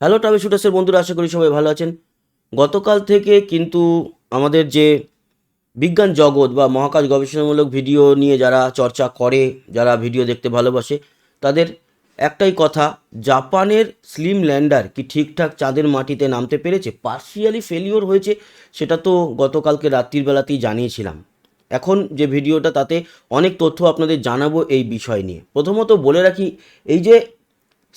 Hello travel শুটার্সের বন্ধুরা, আশা করি সবাই ভালো আছেন। গতকাল থেকে কিন্তু আমাদের যে বিজ্ঞান জগৎ বা মহাকাশ গবেষণামূলক ভিডিও নিয়ে যারা চর্চা করে, যারা ভিডিও দেখতে ভালোবাসে, তাদের একটাই কথা, জাপানের স্লিম ল্যান্ডার কি ঠিকঠাক চাঁদের মাটিতে নামতে পেরেছে? পার্শিয়ালি ফেলিওর হয়েছে, সেটা তো গতকালকে রাত্রির বেলাতেই জানিয়েছিলাম। এখন যে ভিডিওটা, তাতে অনেক তথ্য আপনাদের জানাব এই বিষয় নিয়ে। প্রথমত বলে রাখি, এই যে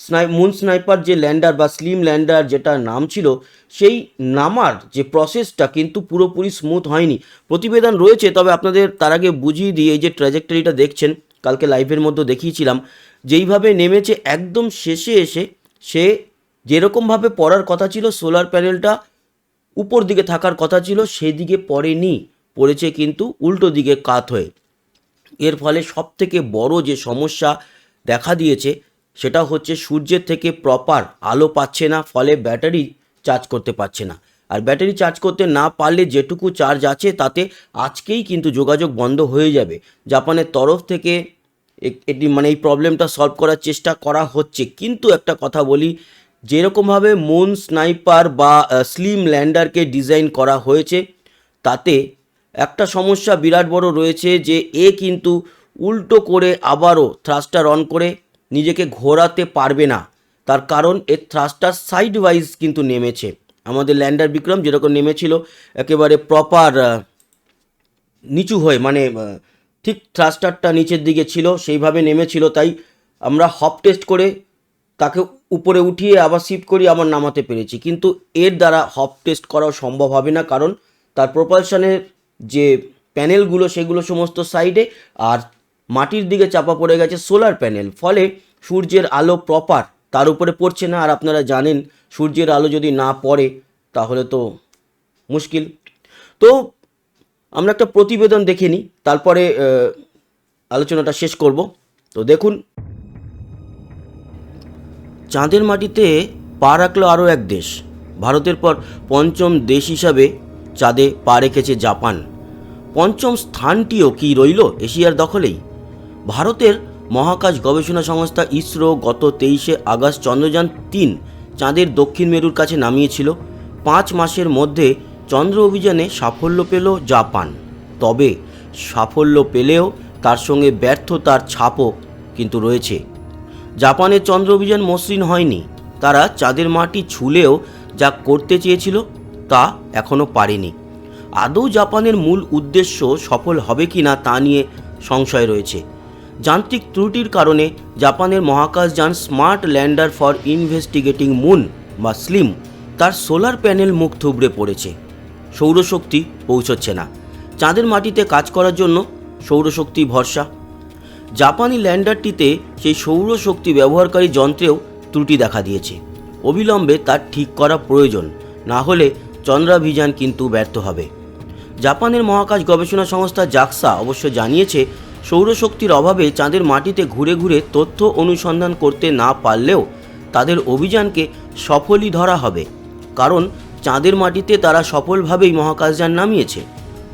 স্নাই মুন স্নাইপার যে ল্যান্ডার বা স্লিম ল্যান্ডার যেটা নাম ছিল, সেই নামার যে প্রসেসটা কিন্তু পুরোপুরি স্মুথ হয়নি। প্রতিবেদন রয়েছে, তবে আপনাদের তার আগে বুঝিয়ে দিয়ে এই যে ট্র্যাজেক্টরিটা দেখছেন, কালকে লাইভের মধ্যে দেখিয়েছিলাম, যেইভাবে নেমেছে একদম শেষে এসে, সে যেরকমভাবে পড়ার কথা ছিল সোলার প্যানেলটা উপর দিকে থাকার কথা ছিল, সেদিকে পড়েনি, পড়েছে কিন্তু উল্টো দিকে কাত হয়ে। এর ফলে সবথেকে বড় যে সমস্যা দেখা দিয়েছে সেটা হচ্ছে সূর্যের থেকে প্রপার আলো পাচ্ছে না, ফলে ব্যাটারি চার্জ করতে পারছে না। আর ব্যাটারি চার্জ করতে না পারলে যেটুকু চার্জ আছে তাতে আজকেই কিন্তু যোগাযোগ বন্ধ হয়ে যাবে। জাপানের তরফ থেকে এটি মানে এই প্রবলেমটা সলভ করার চেষ্টা করা হচ্ছে। কিন্তু একটা কথা বলি, যেরকমভাবে মুন স্নাইপার বা স্লিম ল্যান্ডারকে ডিজাইন করা হয়েছে, তাতে একটা সমস্যা বিরাট বড় রয়েছে যে, এ কিন্তু উল্টো করে আবারও থ্রাস্টার অন করে নিজেকে ঘোরাতে পারবে না। তার কারণ এর থ্রাস্টার সাইড ওয়াইজ কিন্তু নেমেছে। আমাদের ল্যান্ডার বিক্রম যেরকম নেমেছিল, একেবারে প্রপার নিচু হয়ে মানে ঠিক থ্রাস্টারটা নিচের দিকে ছিল, সেইভাবে নেমেছিল। তাই আমরা হপ টেস্ট করে তাকে উপরে উঠিয়ে আবার শিফট করি, আবার নামাতে পেরেছি। কিন্তু এর দ্বারা হপ টেস্ট করাও সম্ভব হবে না, কারণ তার প্রপালশনের যে প্যানেলগুলো সেগুলো সমস্ত সাইডে আর মাটির দিকে চাপা পড়ে গেছে সোলার প্যানেল ফলে সূর্যের আলো প্রপার তার উপরে পড়ছে না। আর আপনারা জানেন, সূর্যের আলো যদি না পড়ে, তাহলে তো মুশকিল। তো আমরা একটা প্রতিবেদন দেখে নিই, তারপরে আলোচনাটা শেষ করব। তো দেখুন, চাঁদের মাটিতে পা রাখল আরও এক দেশ। ভারতের পর পঞ্চম দেশ হিসাবে চাঁদে পা রেখেছে জাপান। পঞ্চম স্থানটিও কি রইল এশিয়ার দখলেই? ভারতের মহাকাশ গবেষণা সংস্থা ইসরো গত তেইশে আগস্ট চন্দ্রযান তিন চাঁদের দক্ষিণ মেরুর কাছে নামিয়েছিল। পাঁচ মাসের মধ্যে চন্দ্র অভিযানে সাফল্য পেল জাপান। তবে সাফল্য পেলেও তার সঙ্গে ব্যর্থতার ছাপও কিন্তু রয়েছে। জাপানের চন্দ্র অভিযান মসৃণ হয়নি। তারা চাঁদের মাটি ছুলেও যা করতে চেয়েছিল তা এখনও পারেনি। আদৌ জাপানের মূল উদ্দেশ্য সফল হবে কি না তা নিয়ে সংশয় রয়েছে। যান্ত্রিক ত্রুটির কারণে জাপানের মহাকাশযান smart lander for investigating moon বা স্লিম তার সোলার প্যানেল মুখ থুবড়ে পড়েছে। সৌরশক্তি পৌঁছচ্ছে না। চাঁদের মাটিতে কাজ করার জন্য সৌরশক্তি ভরসা। জাপানি ল্যান্ডারটিতে সেই সৌরশক্তি ব্যবহারকারী যন্ত্রেও ত্রুটি দেখা দিয়েছে। অবিলম্বে তার ঠিক করা প্রয়োজন, না হলে চন্দ্রাভিযান কিন্তু ব্যর্থ হবে। জাপানের মহাকাশ গবেষণা সংস্থা জাক্সা অবশ্য জানিয়েছে সৌরশক্তির অভাবে চাঁদের মাটিতে ঘুরে ঘুরে তথ্য অনুসন্ধান করতে না পারলেও তাদের অভিযানকে সফলই ধরা হবে। কারণ চাঁদের মাটিতে তারা সফলভাবেই মহাকাশযান নামিয়েছে।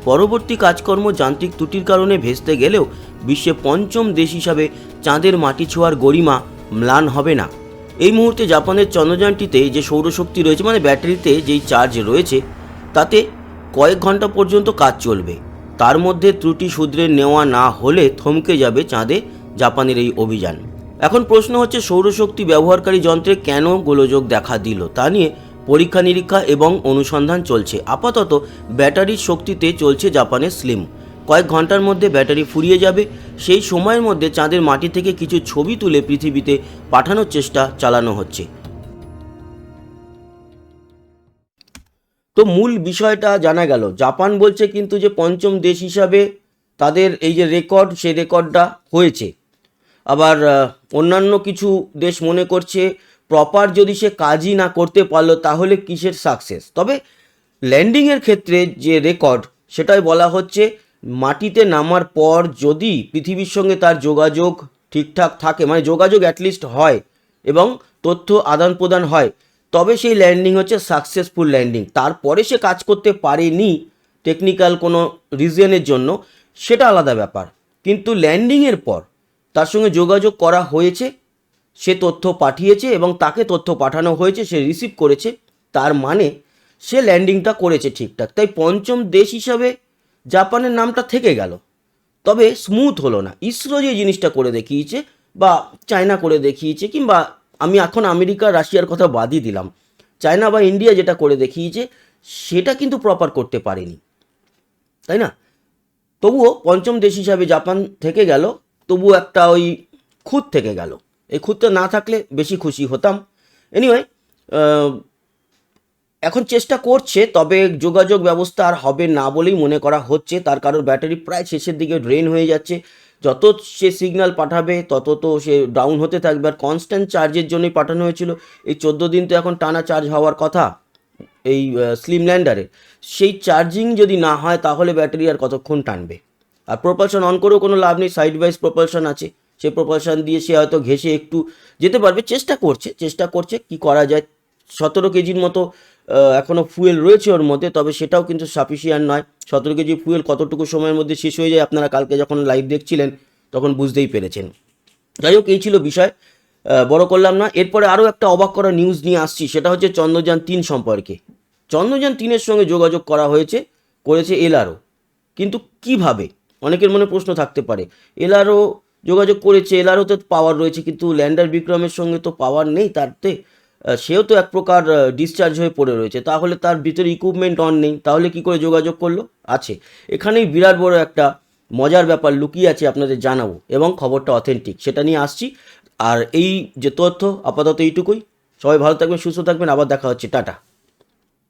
পরবর্তী কাজকর্ম যান্ত্রিক ত্রুটির কারণে ভেস্তে গেলেও বিশ্বে পঞ্চম দেশ হিসাবে চাঁদের মাটি ছোঁয়ার গরিমা ম্লান হবে না। এই মুহূর্তে জাপানের চন্দ্রযানটিতে যে সৌরশক্তি রয়েছে মানে ব্যাটারিতে যেই চার্জ রয়েছে, তাতে কয়েক ঘণ্টা পর্যন্ত কাজ চলবে। তার মধ্যে ত্রুটি শুধরে নেওয়া না হলে থমকে যাবে চাঁদে জাপানের এই অভিযান। এখন প্রশ্ন হচ্ছে, সৌরশক্তি ব্যবহারকারী যন্ত্রে কেন গোলযোগ দেখা দিল? তা নিয়ে পরীক্ষা নিরীক্ষা এবং অনুসন্ধান চলছে। আপাতত ব্যাটারির শক্তিতে চলছে জাপানের স্লিম। কয়েক ঘণ্টার মধ্যে ব্যাটারি ফুরিয়ে যাবে। সেই সময়ের মধ্যে চাঁদের মাটি থেকে কিছু ছবি তুলে পৃথিবীতে পাঠানোর চেষ্টা চালানো হচ্ছে। তো মূল বিষয়টা জানা গেল। জাপান বলছে কিন্তু যে পঞ্চম দেশ হিসাবে তাদের এই যে রেকর্ড, সেই রেকর্ডটা হয়েছে। আবার অন্যান্য কিছু দেশ মনে করছে প্রপার যদি সে কাজই না করতে পারল তাহলে কিসের সাকসেস তবে ল্যান্ডিংয়ের ক্ষেত্রে যে রেকর্ড সেটাই বলা হচ্ছে মাটিতে নামার পর যদি পৃথিবীর সঙ্গে তার যোগাযোগ ঠিকঠাক থাকে মানে যোগাযোগ অ্যাটলিস্ট হয় এবং তথ্য আদান প্রদান হয় তবে সেই ল্যান্ডিং হচ্ছে সাকসেসফুল ল্যান্ডিং। তারপরে সে কাজ করতে পারেনি টেকনিক্যাল কোনো রিজনের জন্য, সেটা আলাদা ব্যাপার। কিন্তু ল্যান্ডিংয়ের পর তার সঙ্গে যোগাযোগ করা হয়েছে, সে তথ্য পাঠিয়েছে এবং তাকে তথ্য পাঠানো হয়েছে, সে রিসিভ করেছে, তার মানে সে ল্যান্ডিংটা করেছে ঠিকঠাক। তাই পঞ্চম দেশ হিসাবে জাপানের নামটা থেকে গেল। তবে স্মুথ হলো না। ইসরো যে জিনিসটা করে দেখিয়েছে বা চায়না করে দেখিয়েছে কিংবা আমি এখন আমেরিকা, রাশিয়ার কথা বাদই দিলাম। চায়না বা ইন্ডিয়া যেটা করে দেখিয়েছে, সেটা কিন্তু প্রপার করতে পারেনি। তাই না? তবুও পঞ্চম দেশ হিসাবে জাপান থেকে গেল, তবুও একটা ওই খুঁত থেকে গেল। এই খুঁতটা না থাকলে বেশি খুশি হতাম। এনিওয়ে এখন চেষ্টা করছে, তবে যোগাযোগ ব্যবস্থা আর হবে না বলেই মনে করা হচ্ছে। তার কারণ ব্যাটারি প্রায় শেষের দিকে ড্রেন হয়ে যাচ্ছে। যত সে সিগন্যাল পাঠাবে, তত তো সে ডাউন হতে থাকবে। আর কনস্ট্যান্ট চার্জের জন্যই পাঠানো হয়েছিল। এই চোদ্দ দিন তো এখন টানা চার্জ হওয়ার কথা, এই স্লিম ল্যান্ডারে সেই চার্জিং যদি না হয়, তাহলে ব্যাটারি আর কতক্ষণ টানবে? আর প্রপালশন অন করেও কোনো লাভ নেই সাইড ওয়াইজ প্রপালশন আছে। সে প্রপালশন দিয়ে সে হয়তো ঘেসে একটু যেতে পারবে, চেষ্টা করছে চেষ্টা করছে, কি করা যায়? সতেরো কেজির মতো এখনও ফুয়েল রয়েছে ওর মধ্যে, তবে সেটাও কিন্তু সাফিসিয়ান্ট নয়। সতেরো কেজি ফুয়েল কতটুকু সময়ের মধ্যে শেষ হয়ে যায় আপনারা কালকে যখন লাইভ দেখছিলেন, তখন বুঝতেই পেরেছেন। যাই হোক, এই ছিল বিষয়। বড় করলাম না। এরপরে আরও একটা অবাক করা নিউজ নিয়ে আসছি, সেটা হচ্ছে চন্দ্রযান তিন সম্পর্কে। চন্দ্রযান তিনের সঙ্গে যোগাযোগ করা হয়েছে, করেছে এলআরও। কিন্তু কীভাবে? অনেকের মনে প্রশ্ন থাকতে পারে। এলআরও যোগাযোগ করেছে, এলআরওতে পাওয়ার রয়েছে, কিন্তু ল্যান্ডার বিক্রমের সঙ্গে তো পাওয়ার নেই তারতে সেও তো এক প্রকার ডিসচার্জ হয়ে পড়ে রয়েছে। তাহলে তার ভিতরে ইকুইপমেন্ট অন নেই। তাহলে কি করে যোগাযোগ করল? আছে। এখানেই বিরাট বড় একটা মজার ব্যাপার লুকিয়ে আছে আপনাদের জানাব এবং খবরটা অথেন্টিক সেটা নিয়ে আসছি। আর এই যে তথ্য, আপাতত এইটুকুই। সবাই ভালো থাকবেন, সুস্থ থাকবেন। আবার দেখা হচ্ছে। টাটা।